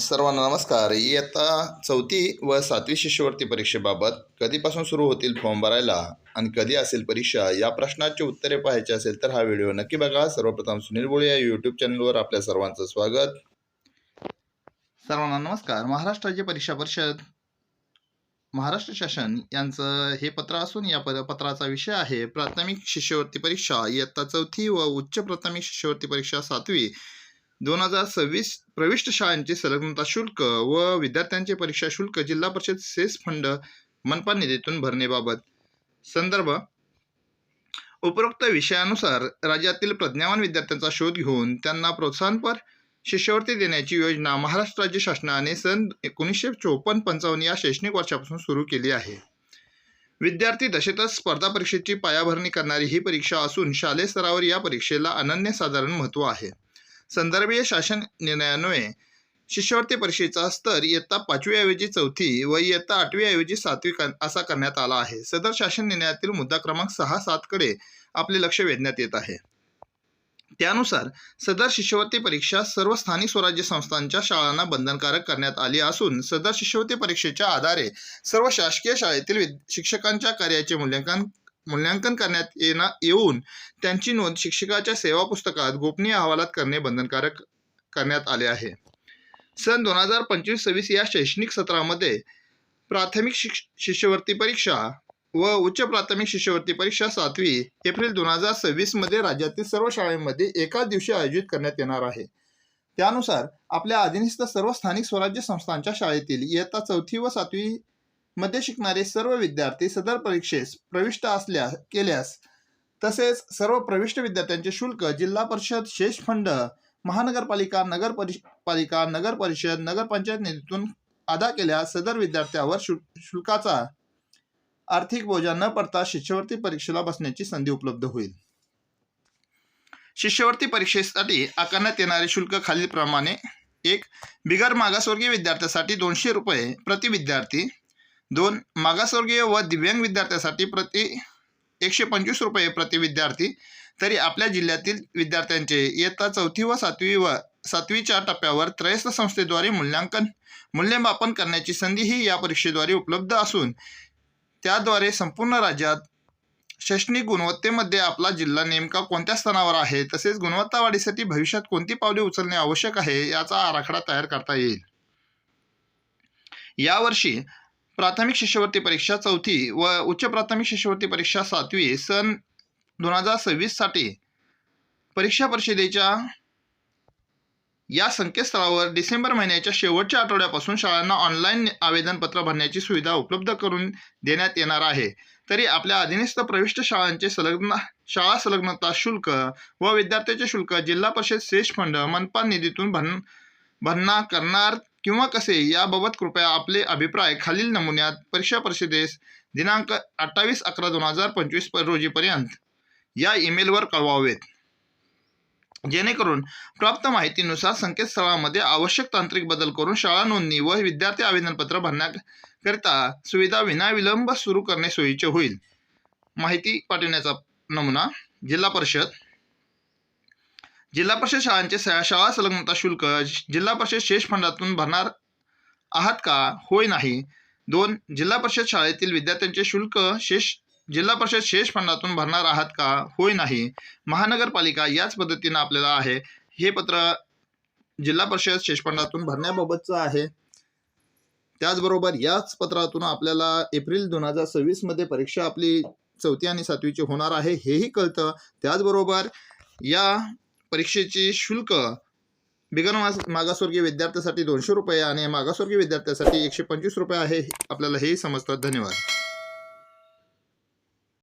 सर्वांना नमस्कार. इयत्ता चौथी व सातवी शिष्यवृत्ती परीक्षेबाबत कधीपासून सुरू होतील फॉर्म भरायला आणि कधी असेल परीक्षा या प्रश्नाची उत्तरे पाहायची असेल तर हा व्हिडिओ नक्की बघा. सर्वप्रथम सुनील बोळे या यूट्यूब चॅनलवर आपल्या सर्वांचं स्वागत. सर्वांना नमस्कार. महाराष्ट्र राज्य परीक्षा परिषद महाराष्ट्र शासन यांचं हे पत्र असून या पत्राचा विषय आहे प्राथमिक शिष्यवृत्ती परीक्षा. इयत्ता चौथी व उच्च प्राथमिक शिष्यवृत्ती परीक्षा सातवी. दोन हजार सव्वीस प्रविष्ट शाळांचे संलग्नता शुल्क व विद्यार्थ्यांचे परीक्षा शुल्क जिल्हा परिषद सेस फंड मनपा निधीतून भरणेबाबत. संदर्भ. उपरोक्त विषयानुसार राज्यातील प्रज्ञावान विद्यार्थ्यांचा शोध घेऊन त्यांना प्रोत्साहनपर शिष्यवृत्ती देण्याची योजना महाराष्ट्र राज्य शासनाने सन एकोणीसशे चोपन्न पंचावन्न या शैक्षणिक वर्षापासून सुरू केली आहे. विद्यार्थी दशेतच स्पर्धा परीक्षेची पायाभरणी करणारी ही परीक्षा असून शालेय स्तरावर या परीक्षेला अनन्यसाधारण महत्त्व आहे. संदर्भीय शासन निर्णयान्वये शिष्यवृत्ती परीक्षेचा स्तर इयत्ता पाचवीऐवजी चौथी व इयत्ता आठवीऐवजी सातवी कर- असा करण्यात आला आहे. सदर शासन निर्णयातील मुद्दा क्रमांक सहा सातकडे आपले लक्ष वेधण्यात येत आहे. त्यानुसार सदर शिष्यवृत्ती परीक्षा सर्व स्थानिक स्वराज्य संस्थांच्या शाळांना बंधनकारक करण्यात आली असून सदर शिष्यवृत्ती परीक्षेच्या आधारे सर्व शासकीय शाळेतील शिक्षकांच्या कार्याचे मूल्यांकन मूल्यांकन करण्यात येणार येऊन त्यांची नोंद शिक्षकाच्या सेवा पुस्तकात गोपनीय अहवालात करणे बंधनकारक करण्यात आले आहे. सन दोन हजार पंचवीस सव्वीस या शैक्षणिक सत्रामध्ये प्राथमिक शिक्ष शिष्यवृत्ती परीक्षा व उच्च प्राथमिक शिष्यवृत्ती परीक्षा सातवी एप्रिल दोन हजार सव्वीसमध्ये राज्यातील सर्व शाळांमध्ये एकाच दिवशी आयोजित करण्यात येणार आहे. त्यानुसार आपल्या अधीनस्थ सर्व स्थानिक स्वराज्य संस्थांच्या शाळेतील इयत्ता चौथी व सातवी मध्ये शिकणारे सर्व विद्यार्थी सदर परीक्षेस प्रविष्ट असल्या केल्यास तसेच सर्व प्रविष्ट विद्यार्थ्यांचे शुल्क जिल्हा परिषद शेष फंड महानगरपालिका नगर परिष पालिका नगर परिषद नगरपंचायत निधीतून अदा केल्यास सदर विद्यार्थ्यावर शु शुल्काचा आर्थिक बोजा न पडता शिष्यवृत्ती परीक्षेला बसण्याची संधी उपलब्ध होईल. शिष्यवृत्ती परीक्षेसाठी आकारण्यात येणारे शुल्क खालीलप्रमाणे एक बिगर मागासवर्गीय विद्यार्थ्यासाठी दोनशे रुपये प्रति विद्यार्थी दोन मागासवर्गीय व दिव्यांग विद्यार्थ्यासाठी प्रति एकशे पंचवीस रुपये प्रति विद्यार्थी तरी आपल्या जिल्ह्यातील विद्यार्थ्यांचे इयत्ता चौथी व सातवी व सातवीच्या टप्प्यावर त्रयस्थ संस्थेद्वारे मूल्यांकन मूल्यमापन करण्याची संधीही या परीक्षेद्वारे उपलब्ध असून त्याद्वारे संपूर्ण राज्यात शैक्षणिक गुणवत्तेमध्ये आपला जिल्हा नेमका कोणत्या स्थानावर आहे तसेच गुणवत्ता वाढीसाठी भविष्यात कोणती पावले उचलणे आवश्यक आहे याचा आराखडा तयार करता येईल. यावर्षी प्राथमिक शिष्यवृत्ती परीक्षा चौथी व उच्च प्राथमिक शिष्यवृत्ती परीक्षा सातवी सन दोन हजार सव्वीससाठी परीक्षा परिषदेच्या या संकेतस्थळावर डिसेंबर महिन्याच्या शेवटच्या आठवड्यापासून शाळांना ऑनलाईन आवेदनपत्र भरण्याची सुविधा उपलब्ध करून देण्यात येणार आहे. तरी आपल्या अधीनस्थ प्रविष्ट शाळांचे संलग्न शाळा संलग्नता शुल्क व विद्यार्थ्याचे शुल्क जिल्हा परिषद शेष फंड मनपा निधीतून भर भरणा करणार किंवा कसे याबाबत कृपया आपले अभिप्राय खालील नमुन्यात परीक्षा परिषदेस दिनांक अठ्ठावीस अकरा दोन हजार पंचवीस रोजीपर्यंत या ईमेलवर कळवावेत. जेणेकरून प्राप्त माहितीनुसार संकेतस्थळामध्ये आवश्यक तांत्रिक बदल करून शाळा नोंदणी व विद्यार्थी आवेदनपत्र भरण्याकरिता सुविधा विनाविलंब सुरू करणे सोयीचे होईल. माहिती पाठवण्याचा नमुना जिल्हा परिषद जिल्हा परिषद शाळांचे शाळा संलग्नता शुल्क जिल्हा परिषद शेष फंडातून भरणार आहात का? होय नाही. दोन जिल्हा परिषद शाळेतील विद्यार्थ्यांचे शुल्क शेष जिल्हा परिषद शेष फंडातून भरणार आहात का? होय नाही. महानगरपालिका याच पद्धतीनं आपल्याला आहे. हे पत्र जिल्हा परिषद शेष फंडातून भरण्याबाबतचं आहे. त्याचबरोबर याच पत्रातून आपल्याला एप्रिल दोन हजार सव्वीसमध्ये परीक्षा आपली चौथी आणि सातवीची होणार आहे. हेही कळतं. त्याचबरोबर या परीक्षेची शुल्क बिगर मास मागासवर्गीय विद्यार्थ्यासाठी दोनशे रुपये आणि मागासवर्गीय विद्यार्थ्यासाठी एकशे पंचवीस रुपये आहे आपल्याला हे समजतात. धन्यवाद.